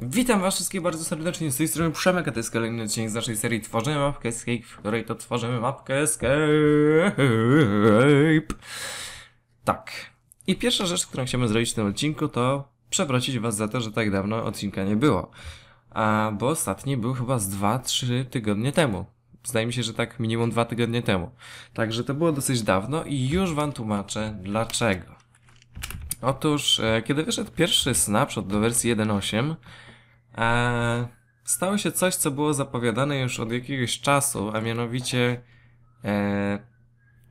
Witam was wszystkich bardzo serdecznie, z tej strony Przemek, a to jest kolejny odcinek z naszej serii Tworzymy mapkę Escape, w której to tworzymy mapkę Escape. Tak. I pierwsza rzecz, którą chciałbym zrobić w tym odcinku, to przewrócić was za to, że tak dawno odcinka nie było. A, bo ostatni był chyba z 2-3 tygodnie temu. Zdaje mi się, że tak minimum 2 tygodnie temu. Także to było dosyć dawno i już wam tłumaczę dlaczego. Otóż, e, kiedy wyszedł pierwszy snapshot do wersji 1.8, e, stało się coś, co było zapowiadane już od jakiegoś czasu, a mianowicie e,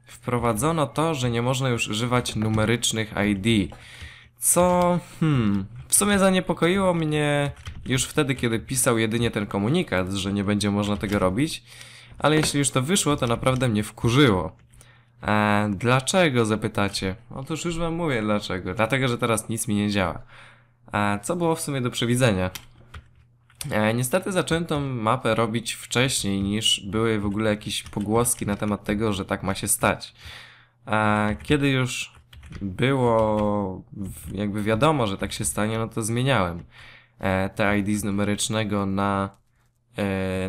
wprowadzono to, że nie można już używać numerycznych ID. Co, hmm, w sumie zaniepokoiło mnie już wtedy, kiedy pisał jedynie ten komunikat, że nie będzie można tego robić, ale jeśli już to wyszło, to naprawdę mnie wkurzyło. E, dlaczego zapytacie? Otóż już wam mówię dlaczego. Dlatego, że teraz nic mi nie działa. E, co było w sumie do przewidzenia? E, niestety zacząłem tą mapę robić wcześniej niż były w ogóle jakieś pogłoski na temat tego, że tak ma się stać. E, kiedy już było jakby wiadomo, że tak się stanie, no to zmieniałem e, te ID z numerycznego na,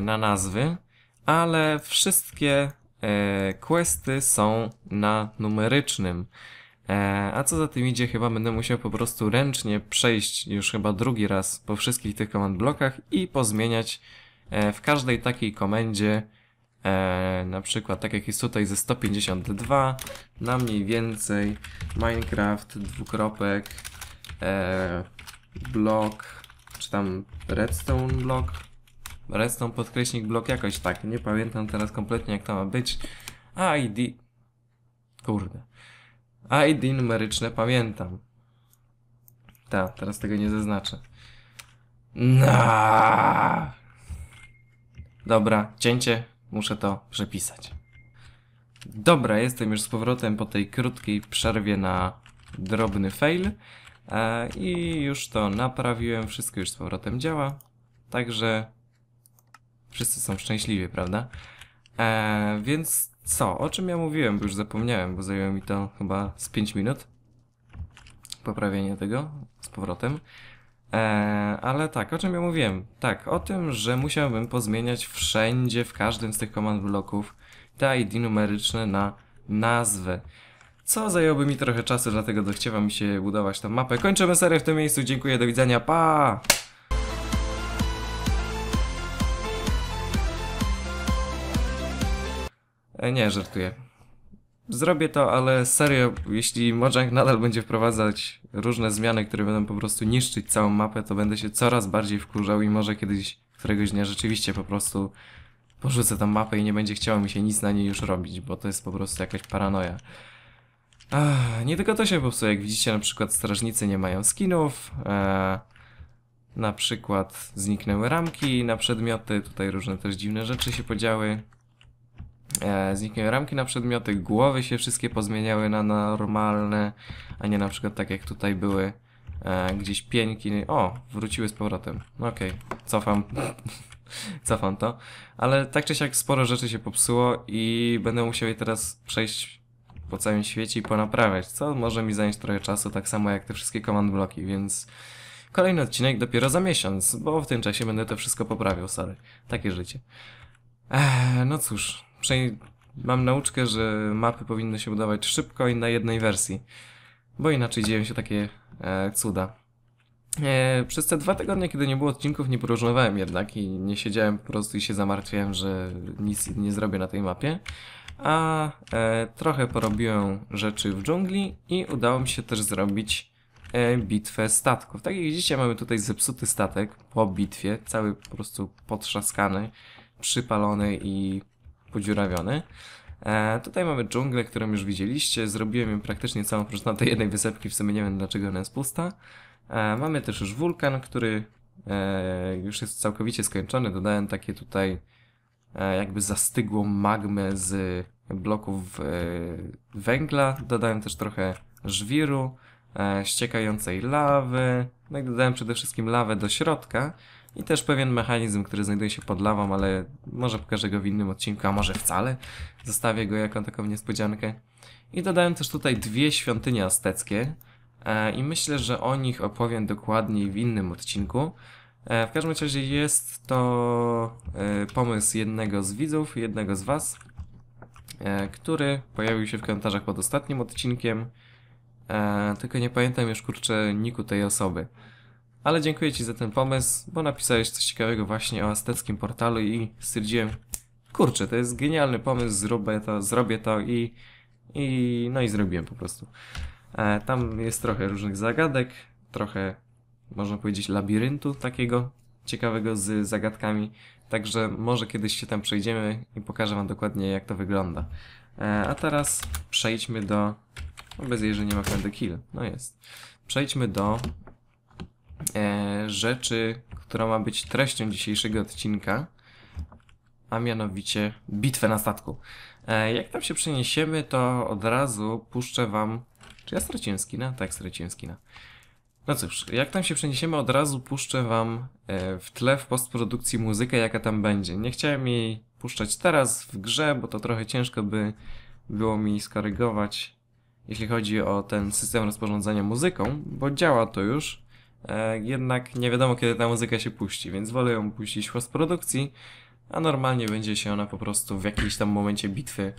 na nazwy, ale wszystkie questy są na numerycznym. E, a co za tym idzie, chyba będę musiał po prostu ręcznie przejść już chyba drugi raz po wszystkich tych command blokach i pozmieniać e, w każdej takiej komendzie e, na przykład tak jak jest tutaj ze 152 na mniej więcej Minecraft dwukropek blok czy tam redstone blok redstone podkreśnik blok jakoś tak nie pamiętam teraz kompletnie jak to ma być ID kurde ID numeryczne pamiętam. Tak, teraz tego nie zaznaczę. Na. Dobra, cięcie, muszę to przepisać. Dobra, jestem już z powrotem po tej krótkiej przerwie na drobny fail. E, I już to naprawiłem, wszystko już z powrotem działa. Także wszyscy są szczęśliwi, prawda? E, więc co? O czym ja mówiłem, bo już zapomniałem, bo zajęło mi to chyba z 5 minut. Poprawienie tego z powrotem. E, ale tak, o czym ja mówiłem? Tak, o tym, że musiałbym pozmieniać wszędzie, w każdym z tych command bloków te ID numeryczne na nazwę. Co zajęłoby mi trochę czasu, dlatego dochciewa mi się budować tą mapę. Kończymy serię w tym miejscu, dziękuję, do widzenia, pa! Nie, żartuję. Zrobię to, ale serio, jeśli Mojang nadal będzie wprowadzać różne zmiany, które będą po prostu niszczyć całą mapę, to będę się coraz bardziej wkurzał i może kiedyś, któregoś dnia rzeczywiście po prostu porzucę tą mapę i nie będzie chciało mi się nic na niej już robić, bo to jest po prostu jakaś paranoja. Ach, nie tylko to się popsuje, jak widzicie na przykład strażnicy nie mają skinów, e, na przykład zniknęły ramki na przedmioty, tutaj różne też dziwne rzeczy się podziały. E, zniknęły ramki na przedmioty, głowy się wszystkie pozmieniały na normalne, a nie na przykład tak jak tutaj były e, gdzieś pieńki. O, wróciły z powrotem. No Okej, cofam. cofam to. Ale tak czy siak sporo rzeczy się popsuło i będę musiał je teraz przejść po całym świecie i ponaprawiać, co może mi zająć trochę czasu, tak samo jak te wszystkie command bloki, więc kolejny odcinek dopiero za miesiąc, bo w tym czasie będę to wszystko poprawiał, sorry. Takie życie. Ech, no cóż, przynajmniej mam nauczkę, że mapy powinny się budować szybko i na jednej wersji, bo inaczej dzieją się takie e, cuda. E, przez te dwa tygodnie, kiedy nie było odcinków, nie poróżnowałem jednak i nie siedziałem po prostu i się zamartwiałem, że nic nie zrobię na tej mapie. A e, trochę porobiłem rzeczy w dżungli i udało mi się też zrobić e, bitwę statków. Tak jak widzicie, mamy tutaj zepsuty statek po bitwie, cały po prostu potrzaskany, przypalony i podziurawiony. E, tutaj mamy dżunglę, którą już widzieliście. Zrobiłem ją praktycznie całą, oprócz na tej jednej wysepki, w sumie nie wiem dlaczego ona jest pusta. E, mamy też już wulkan, który e, już jest całkowicie skończony. Dodałem takie tutaj e, jakby zastygłą magmę z bloków e, węgla. Dodałem też trochę żwiru, e, ściekającej lawy. No i dodałem przede wszystkim lawę do środka. I też pewien mechanizm, który znajduje się pod lawą, ale może pokażę go w innym odcinku, a może wcale. Zostawię go jako taką niespodziankę. I dodałem też tutaj dwie świątynie azteckie. E, I myślę, że o nich opowiem dokładniej w innym odcinku. E, w każdym razie jest to e, pomysł jednego z widzów, jednego z was, który pojawił się w komentarzach pod ostatnim odcinkiem. Tylko nie pamiętam już kurczę niku tej osoby. Ale dziękuję Ci za ten pomysł, bo napisałeś coś ciekawego właśnie o azteckim portalu i stwierdziłem, kurczę, to jest genialny pomysł, zrobię to, zrobię to i, i no i zrobiłem po prostu. E, tam jest trochę różnych zagadek, trochę można powiedzieć labiryntu takiego ciekawego z zagadkami, także może kiedyś się tam przejdziemy i pokażę Wam dokładnie jak to wygląda. E, a teraz przejdźmy do, no bez jej, nie ma kill, no jest. Przejdźmy do rzeczy, która ma być treścią dzisiejszego odcinka, a mianowicie bitwę na statku. E, jak tam się przeniesiemy, to od razu puszczę wam... Czy ja straciłem skina? Tak, straciłem skina. No cóż, jak tam się przeniesiemy, od razu puszczę wam e, w tle w postprodukcji muzykę, jaka tam będzie. Nie chciałem jej puszczać teraz w grze, bo to trochę ciężko by było mi skorygować, jeśli chodzi o ten system rozporządzania muzyką, bo działa to już, e, jednak nie wiadomo kiedy ta muzyka się puści, więc wolę ją puścić w postprodukcji, a normalnie będzie się ona po prostu w jakimś tam momencie bitwy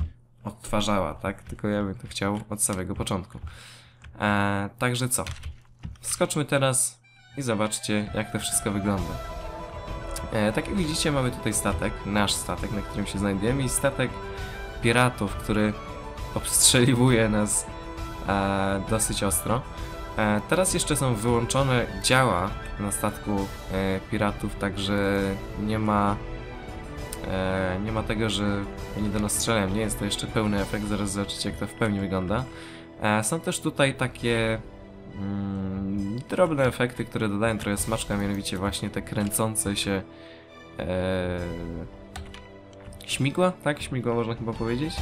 odtwarzała, tak? Tylko ja bym to chciał od samego początku. E, także co? Skoczmy teraz i zobaczcie, jak to wszystko wygląda. E, tak jak widzicie, mamy tutaj statek, nasz statek, na którym się znajdujemy i statek piratów, który obstrzeliwuje nas e, dosyć ostro. E, teraz jeszcze są wyłączone działa na statku e, piratów, także nie ma e, nie ma tego, że oni do nas strzelają. Nie jest to jeszcze pełny efekt, zaraz zobaczycie jak to w pełni wygląda. Są też tutaj takie mm, drobne efekty, które dodają trochę smaczka, mianowicie właśnie te kręcące się e, śmigła, tak? Śmigła można chyba powiedzieć.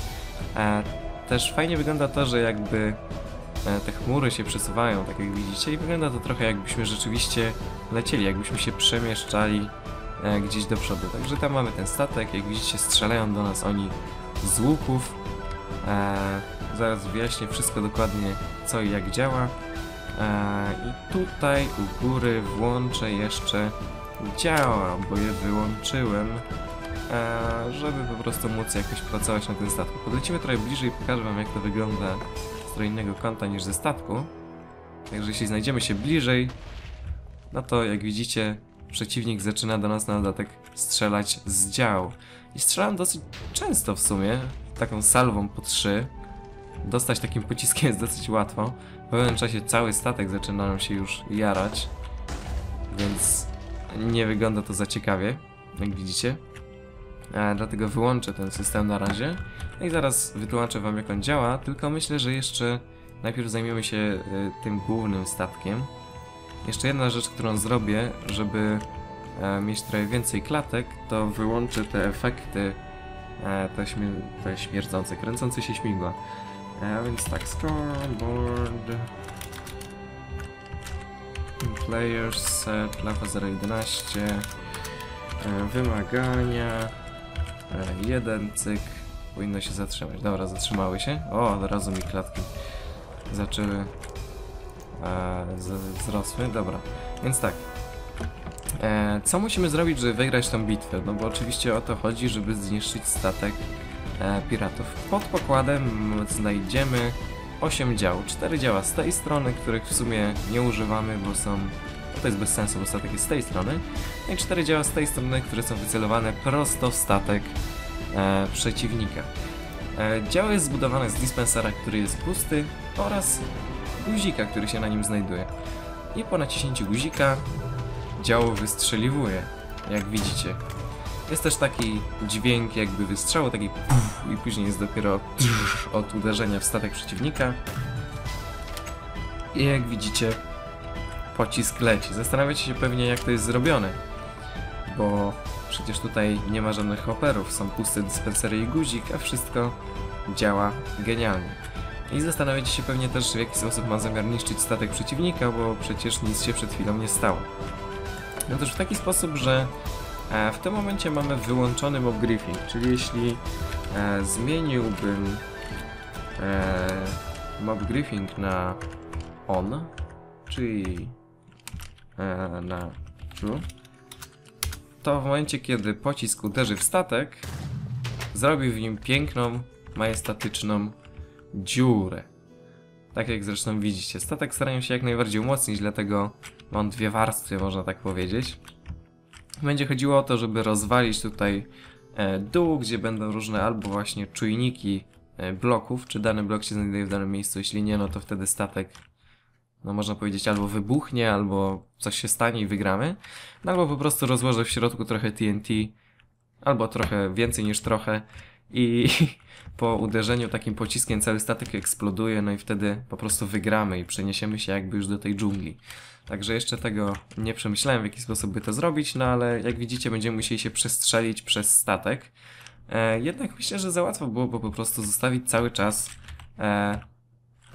E, też fajnie wygląda to, że jakby te chmury się przesuwają, tak jak widzicie, i wygląda to trochę jakbyśmy rzeczywiście lecieli, jakbyśmy się przemieszczali e, gdzieś do przodu. Także tam mamy ten statek, jak widzicie strzelają do nas oni z łuków. E, zaraz wyjaśnię wszystko dokładnie co i jak działa. E, I tutaj u góry włączę jeszcze działa, bo je wyłączyłem, e, żeby po prostu móc jakoś pracować na tym statku. Podlecimy trochę bliżej i pokażę wam jak to wygląda trochę innego kąta niż ze statku. Także jeśli znajdziemy się bliżej, no to jak widzicie przeciwnik zaczyna do nas na dodatek strzelać z dział. I strzelam dosyć często w sumie, taką salwą po trzy. Dostać takim pociskiem jest dosyć łatwo. W pewnym czasie cały statek zaczyna nam się już jarać, więc nie wygląda to za ciekawie, jak widzicie. E, dlatego wyłączę ten system na razie. No i zaraz wytłumaczę wam jak on działa, tylko myślę, że jeszcze najpierw zajmiemy się e, tym głównym statkiem. Jeszcze jedna rzecz, którą zrobię, żeby e, mieć trochę więcej klatek, to wyłączę te efekty, te, śmier te śmierdzące, kręcące się śmigła. A więc tak, scoreboard, players, set, lava 011, e, wymagania, jeden cyk, powinno się zatrzymać. Dobra, zatrzymały się. O, od razu mi klatki zaczęły e, wzrosły. Dobra, więc tak. E, co musimy zrobić, żeby wygrać tą bitwę? No bo oczywiście o to chodzi, żeby zniszczyć statek e, piratów. Pod pokładem znajdziemy 8 dział. 4 działa z tej strony, których w sumie nie używamy, bo są... To jest bez sensu, bo statek jest z tej strony. No i 4 działa z tej strony, które są wycelowane prosto w statek e, przeciwnika. E, działo jest zbudowane z dispensera, który jest pusty oraz guzika, który się na nim znajduje. I po naciśnięciu guzika działo wystrzeliwuje, jak widzicie. Jest też taki dźwięk jakby wystrzału, taki puf, i później jest dopiero od uderzenia w statek przeciwnika. I jak widzicie, pocisk leci. Zastanawiacie się pewnie jak to jest zrobione, bo przecież tutaj nie ma żadnych hopperów, są puste dyspensery i guzik, a wszystko działa genialnie. I zastanawiacie się pewnie też w jaki sposób ma zamiar niszczyć statek przeciwnika, bo przecież nic się przed chwilą nie stało. No też w taki sposób, że e, w tym momencie mamy wyłączony mob griefing, czyli jeśli e, zmieniłbym e, mob griefing na on, czyli na true, to w momencie, kiedy pocisk uderzy w statek, zrobi w nim piękną, majestatyczną dziurę. Tak jak zresztą widzicie. Statek starają się jak najbardziej umocnić, dlatego mam dwie warstwy, można tak powiedzieć. Będzie chodziło o to, żeby rozwalić tutaj e, dół, gdzie będą różne albo właśnie czujniki e, bloków, czy dany blok się znajduje w danym miejscu, jeśli nie, no to wtedy statek, no można powiedzieć, albo wybuchnie, albo coś się stanie i wygramy, no albo po prostu rozłożę w środku trochę TNT, albo trochę więcej niż trochę i po uderzeniu takim pociskiem cały statek eksploduje, no i wtedy po prostu wygramy i przeniesiemy się jakby już do tej dżungli. Także jeszcze tego nie przemyślałem, w jaki sposób by to zrobić, no ale jak widzicie, będziemy musieli się przestrzelić przez statek. E, jednak myślę, że za łatwo byłoby po prostu zostawić cały czas e,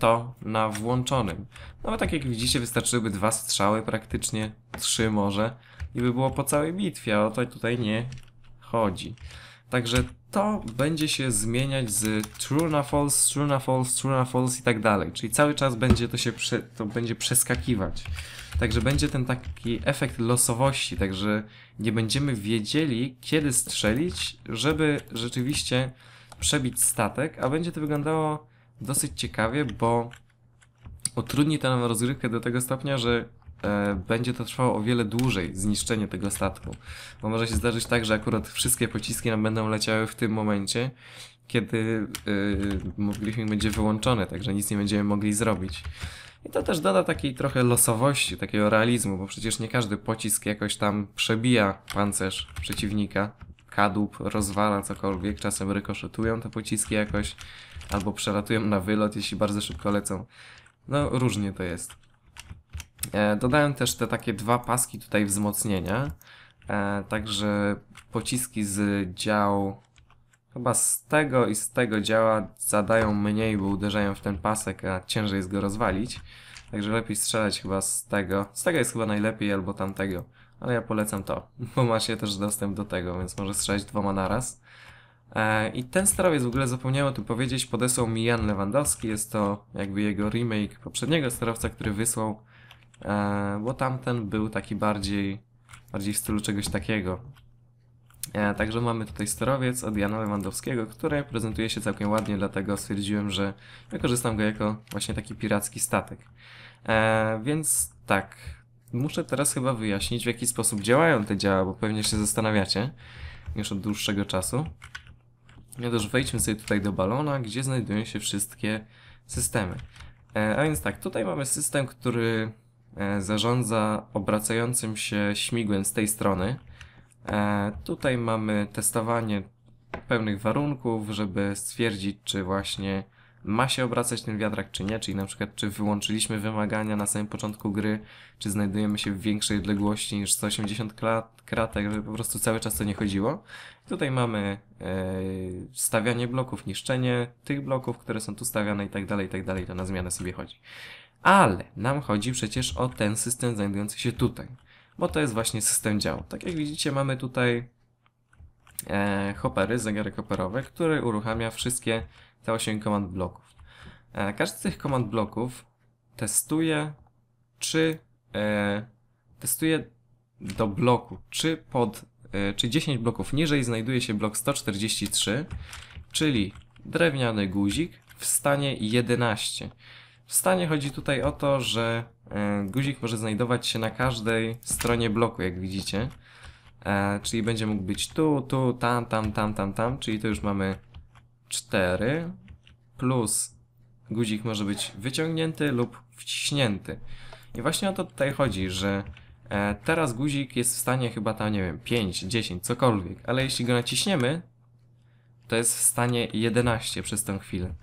to na włączonym. No bo tak jak widzicie, wystarczyłyby dwa strzały, praktycznie trzy może, i by było po całej bitwie, a o to tutaj nie chodzi. Także to będzie się zmieniać z true na false, true na false, true na false i tak dalej. Czyli cały czas będzie to się prze, to będzie przeskakiwać. Także będzie ten taki efekt losowości, także nie będziemy wiedzieli, kiedy strzelić, żeby rzeczywiście przebić statek, a będzie to wyglądało dosyć ciekawie, bo utrudni to nam rozgrywkę do tego stopnia, że e, będzie to trwało o wiele dłużej, zniszczenie tego statku. Bo może się zdarzyć tak, że akurat wszystkie pociski nam będą leciały w tym momencie, kiedy e, mogliśmy będzie wyłączony, także nic nie będziemy mogli zrobić. I to też doda takiej trochę losowości, takiego realizmu, bo przecież nie każdy pocisk jakoś tam przebija pancerz przeciwnika, kadłub, rozwala cokolwiek, czasem rykoszetują te pociski jakoś, albo przelatują na wylot, jeśli bardzo szybko lecą. No, różnie to jest. E, też te takie dwa paski tutaj wzmocnienia, e, także pociski z dział chyba z tego i z tego działa zadają mniej, bo uderzają w ten pasek, a ciężej jest go rozwalić. Także lepiej strzelać chyba z tego. Z tego jest chyba najlepiej, albo tamtego. Ale ja polecam to, bo ma się też dostęp do tego, więc może strzelać dwoma naraz. E, I ten sterowiec w ogóle zapomniałem o tym powiedzieć, podesłał mi Jan Lewandowski, jest to jakby jego remake poprzedniego sterowca, który wysłał, e, bo tamten był taki bardziej, bardziej w stylu czegoś takiego. E, także mamy tutaj sterowiec od Jana Lewandowskiego, który prezentuje się całkiem ładnie, dlatego stwierdziłem, że wykorzystam go jako właśnie taki piracki statek. E, więc tak, muszę teraz chyba wyjaśnić, w jaki sposób działają te działa, bo pewnie się zastanawiacie już od dłuższego czasu. Otóż wejdźmy sobie tutaj do balona, gdzie znajdują się wszystkie systemy. E, a więc tak, tutaj mamy system, który e, zarządza obracającym się śmigłem z tej strony. E, tutaj mamy testowanie pewnych warunków, żeby stwierdzić, czy właśnie ma się obracać ten wiatrak, czy nie, czyli na przykład, czy wyłączyliśmy wymagania na samym początku gry, czy znajdujemy się w większej odległości niż 180 kratek, żeby po prostu cały czas to nie chodziło. Tutaj mamy e, stawianie bloków, niszczenie tych bloków, które są tu stawiane i tak dalej, i tak dalej, to na zmianę sobie chodzi. Ale nam chodzi przecież o ten system znajdujący się tutaj, bo to jest właśnie system dział. Tak jak widzicie, mamy tutaj e, hopery, zegary hoperowe, które uruchamia wszystkie te 8 komand bloków. E, każdy z tych komand bloków testuje, czy e, testuje do bloku, czy pod, e, czy 10 bloków niżej znajduje się blok 143, czyli drewniany guzik w stanie 11. W stanie chodzi tutaj o to, że e, guzik może znajdować się na każdej stronie bloku, jak widzicie. E, czyli będzie mógł być tu, tu, tam, tam, tam, tam, tam, czyli to już mamy 4 plus guzik może być wyciągnięty lub wciśnięty. I właśnie o to tutaj chodzi, że e, teraz guzik jest w stanie chyba tam, nie wiem, 5, 10, cokolwiek, ale jeśli go naciśniemy, to jest w stanie 11 przez tę chwilę.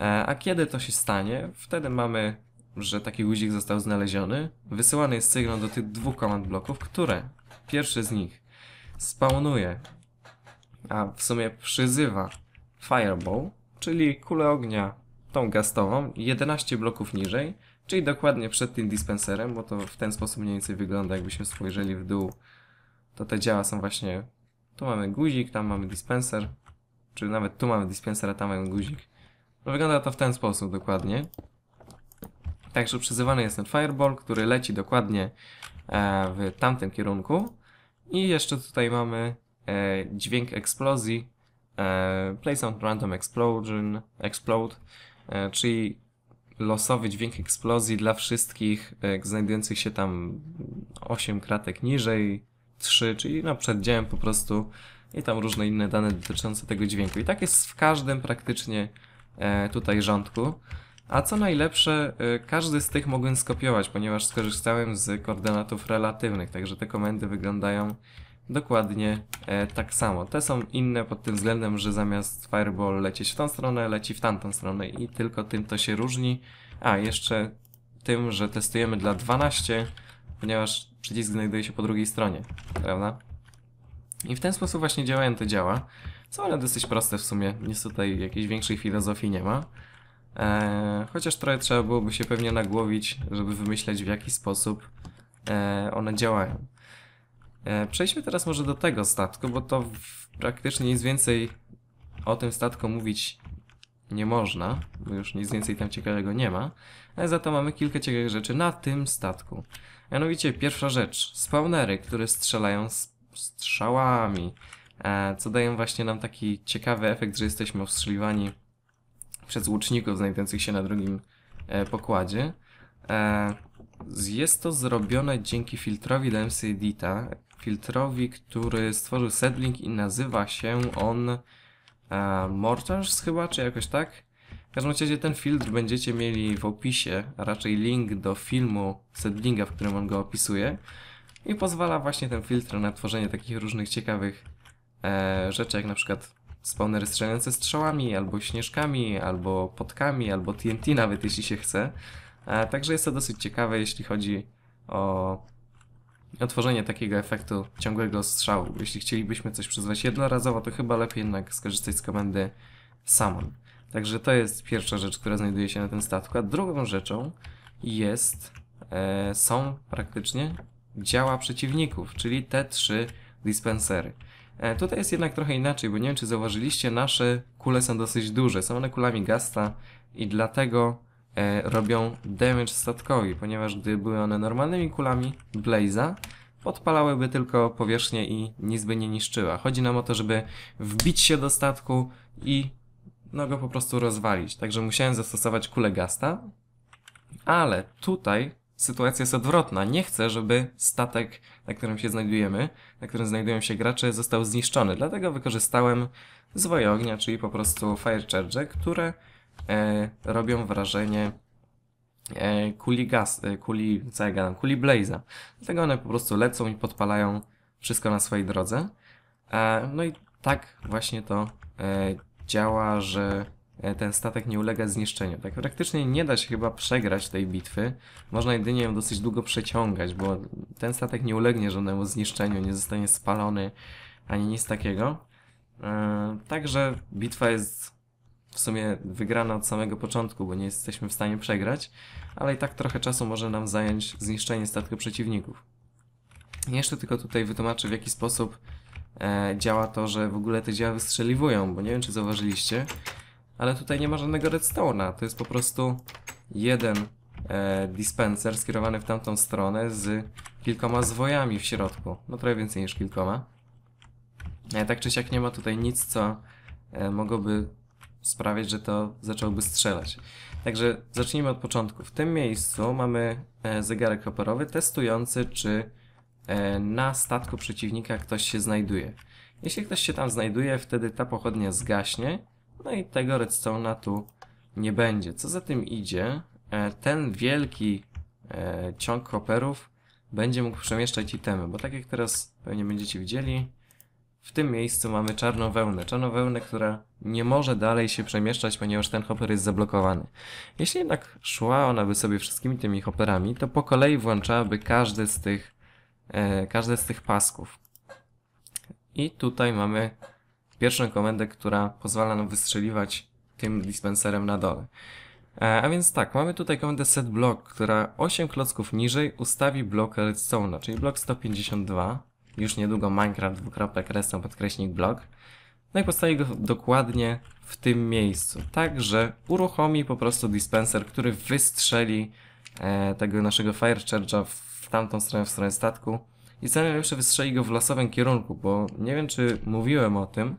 E, a kiedy to się stanie? Wtedy mamy, że taki guzik został znaleziony. Wysyłany jest sygnał do tych dwóch komand bloków, które pierwszy z nich spawnuje, a w sumie przyzywa Fireball, czyli kulę ognia tą gastową, 11 bloków niżej, czyli dokładnie przed tym dispenserem, bo to w ten sposób mniej więcej wygląda, jakbyśmy spojrzeli w dół, to te działa są właśnie, tu mamy guzik, tam mamy dispenser, czy nawet tu mamy dispenser, a tam mamy guzik. No wygląda to w ten sposób dokładnie. Także przyzywany jest ten fireball, który leci dokładnie e, w tamtym kierunku I jeszcze tutaj mamy e, dźwięk eksplozji, play sound random explosion, explode, e, czyli losowy dźwięk eksplozji dla wszystkich e, znajdujących się tam 8 kratek niżej, 3, czyli no przedziałem po prostu i tam różne inne dane dotyczące tego dźwięku. I tak jest w każdym praktycznie e, tutaj rządku. A co najlepsze, e, każdy z tych mogłem skopiować, ponieważ skorzystałem z koordynatów relatywnych, także te komendy wyglądają dokładnie e, tak samo. Te są inne pod tym względem, że zamiast fireball lecieć w tą stronę, leci w tamtą stronę i tylko tym to się różni. A, jeszcze tym, że testujemy dla 12, ponieważ przycisk znajduje się po drugiej stronie, prawda? I w ten sposób właśnie działają te działa. Są one dosyć proste w sumie, nic tutaj jakiejś większej filozofii nie ma. Eee, chociaż trochę trzeba byłoby się pewnie nagłowić, żeby wymyśleć w jaki sposób e, one działają. E, przejdźmy teraz może do tego statku, bo to praktycznie nic więcej o tym statku mówić nie można, bo już nic więcej tam ciekawego nie ma, ale za to mamy kilka ciekawych rzeczy na tym statku. Mianowicie pierwsza rzecz, spawnery, które strzelają strzałami, e, co dają właśnie nam taki ciekawy efekt, że jesteśmy ostrzeliwani przez łuczników znajdujących się na drugim e, pokładzie. Jest to zrobione dzięki filtrowi DMC Edita, filtrowi, który stworzył Sedlink i nazywa się on e, Mortars chyba, czy jakoś tak? W każdym razie ten filtr będziecie mieli w opisie, a raczej link do filmu Sedlinga, w którym on go opisuje i pozwala właśnie ten filtr na tworzenie takich różnych ciekawych e, rzeczy, jak na przykład spawnery strzelające strzałami, albo śnieżkami, albo potkami, albo TNT nawet, jeśli się chce. E, także jest to dosyć ciekawe, jeśli chodzi o, o tworzenie takiego efektu ciągłego strzału. Jeśli chcielibyśmy coś przyzwać jednorazowo, to chyba lepiej jednak skorzystać z komendy summon. Także to jest pierwsza rzecz, która znajduje się na tym statku. A drugą rzeczą jest, e, są praktycznie działa przeciwników, czyli te trzy dispensery. E, tutaj jest jednak trochę inaczej, bo nie wiem czy zauważyliście, nasze kule są dosyć duże. Są one kulami Gasta i dlatego robią damage statkowi, ponieważ gdy były one normalnymi kulami Blaze'a, podpalałyby tylko powierzchnię i nic by nie niszczyła. Chodzi nam o to, żeby wbić się do statku i no go po prostu rozwalić. Także musiałem zastosować kulę Gasta, ale tutaj sytuacja jest odwrotna. Nie chcę, żeby statek, na którym się znajdujemy, na którym znajdują się gracze, został zniszczony. Dlatego wykorzystałem zwoje ognia, czyli po prostu fire charge, które e, robią wrażenie e, kuli gaz, e, kuli, co ja gadam, kuli blaze'a. Dlatego one po prostu lecą i podpalają wszystko na swojej drodze. E, no i tak właśnie to e, działa, że E, ten statek nie ulega zniszczeniu. Tak praktycznie nie da się chyba przegrać tej bitwy. Można jedynie ją dosyć długo przeciągać, bo ten statek nie ulegnie żadnemu zniszczeniu, nie zostanie spalony ani nic takiego. E, także bitwa jest w sumie wygrana od samego początku, bo nie jesteśmy w stanie przegrać, ale i tak trochę czasu może nam zająć zniszczenie statku przeciwników. Jeszcze tylko tutaj wytłumaczę w jaki sposób e, działa to, że w ogóle te działa wystrzeliwują, bo nie wiem czy zauważyliście, ale tutaj nie ma żadnego redstone'a. To jest po prostu jeden e, dispenser skierowany w tamtą stronę z kilkoma zwojami w środku. No trochę więcej niż kilkoma. E, tak czy siak nie ma tutaj nic, co e, mogłoby sprawiać, że to zaczęłoby strzelać. Także zacznijmy od początku. W tym miejscu mamy e, zegarek hoperowy testujący, czy e, na statku przeciwnika ktoś się znajduje. Jeśli ktoś się tam znajduje, wtedy ta pochodnia zgaśnie no i tego redstone'a tu nie będzie. Co za tym idzie, e, ten wielki ciąg hopperów będzie mógł przemieszczać itemy, bo tak jak teraz pewnie będziecie widzieli, w tym miejscu mamy czarną wełnę. Czarną wełnę, która nie może dalej się przemieszczać, ponieważ ten hopper jest zablokowany. Jeśli jednak szła ona by sobie wszystkimi tymi hopperami, to po kolei włączałaby każdy z tych, e, każdy z tych pasków. I tutaj mamy pierwszą komendę, która pozwala nam wystrzeliwać tym dispenserem na dole. E, a więc tak, mamy tutaj komendę set block, która 8 klocków niżej ustawi blok redstone'a, czyli blok 152. Już niedługo Minecraft dwukropek redstone podkreśnik blok. No i postawi go dokładnie w tym miejscu. Tak, że uruchomi po prostu dispenser, który wystrzeli e, tego naszego fire charge'a w tamtą stronę, w stronę statku i co najlepsze wystrzeli go w losowym kierunku, bo nie wiem czy mówiłem o tym,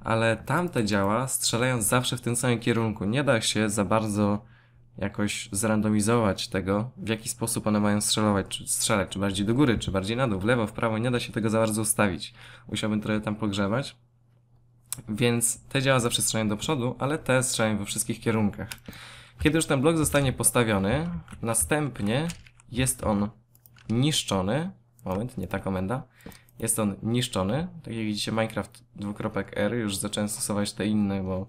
ale tamte działa strzelają zawsze w tym samym kierunku. Nie da się za bardzo jakoś zrandomizować tego, w jaki sposób one mają strzelować, czy strzelać, czy bardziej do góry, czy bardziej na dół, w lewo, w prawo, nie da się tego za bardzo ustawić. Musiałbym trochę tam pogrzewać. Więc te działa zawsze strzelają do przodu, ale te strzelają we wszystkich kierunkach. Kiedy już ten blok zostanie postawiony, następnie jest on niszczony. Moment, nie ta komenda. Jest on niszczony. Tak jak widzicie, Minecraft 2.r. Już zacząłem stosować te inne, bo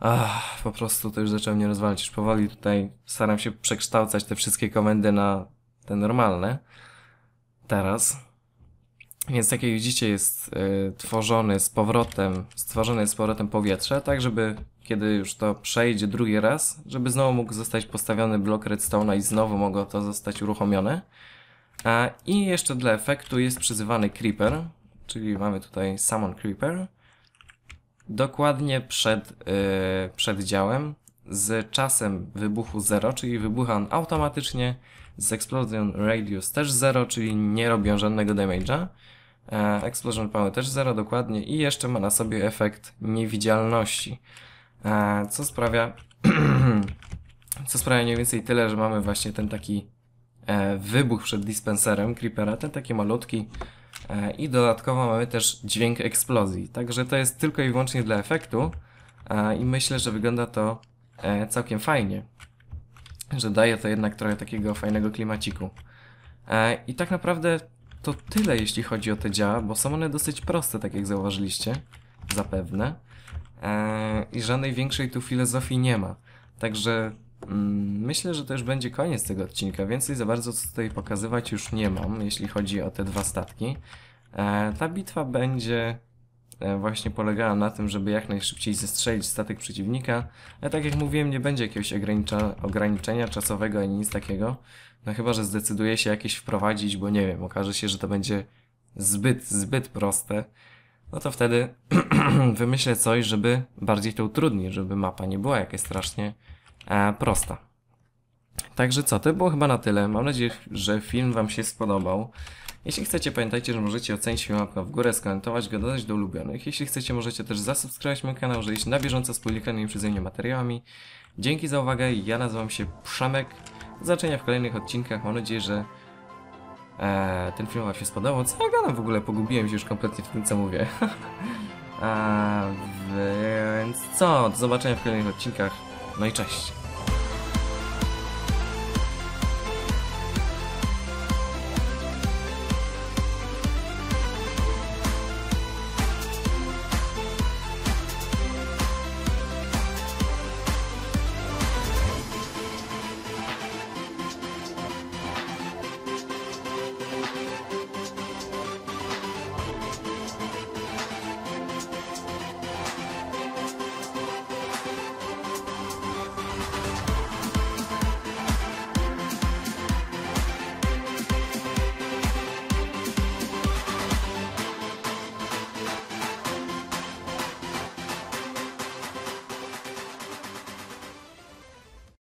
ach, po prostu to już zacząłem mnie rozwalać. Już powoli tutaj staram się przekształcać te wszystkie komendy na te normalne. Teraz. Więc tak jak widzicie jest y, tworzony z powrotem, stworzone jest z powrotem powietrze, tak żeby kiedy już to przejdzie drugi raz, żeby znowu mógł zostać postawiony blok redstone'a i znowu mogło to zostać uruchomione. A, I jeszcze dla efektu jest przyzywany creeper, czyli mamy tutaj summon creeper, dokładnie przed, yy, przed działem, z czasem wybuchu 0, czyli wybucha on automatycznie, z explosion radius też 0, czyli nie robią żadnego damage'a. E, explosion power też 0 dokładnie i jeszcze ma na sobie efekt niewidzialności. E, co sprawia, co sprawia mniej więcej tyle, że mamy właśnie ten taki e, wybuch przed dispenserem creepera, ten taki malutki i dodatkowo mamy też dźwięk eksplozji. Także to jest tylko i wyłącznie dla efektu e, i myślę, że wygląda to e, całkiem fajnie. Że daje to jednak trochę takiego fajnego klimaciku. E, I tak naprawdę to tyle jeśli chodzi o te działa, bo są one dosyć proste, tak jak zauważyliście. Zapewne. I żadnej większej tu filozofii nie ma. Także myślę, że to już będzie koniec tego odcinka. Więcej za bardzo tutaj pokazywać już nie mam, jeśli chodzi o te dwa statki. Eee, ta bitwa będzie e, właśnie polegała na tym, żeby jak najszybciej zestrzelić statek przeciwnika. Ale tak jak mówiłem, nie będzie jakiegoś ograniczenia czasowego ani nic takiego. No chyba, że zdecyduje się jakieś wprowadzić, bo nie wiem, okaże się, że to będzie zbyt, zbyt proste. No to wtedy wymyślę coś, żeby bardziej to utrudnić, żeby mapa nie była jakaś strasznie e, prosta. Także co, to było chyba na tyle. Mam nadzieję, że film Wam się spodobał. Jeśli chcecie, pamiętajcie, że możecie ocenić film łapką w górę, skomentować go, dodać do ulubionych. Jeśli chcecie, możecie też zasubskrybować mój kanał, żeby iść na bieżąco z publikowanymi przeze mnie materiałami. Dzięki za uwagę, ja nazywam się Przemek. Do zobaczenia w kolejnych odcinkach. Mam nadzieję, że e, ten film Wam się spodobał. Co ja gadam w ogóle? Pogubiłem się już kompletnie w tym, co mówię. e, więc co? Do zobaczenia w kolejnych odcinkach. No i cześć.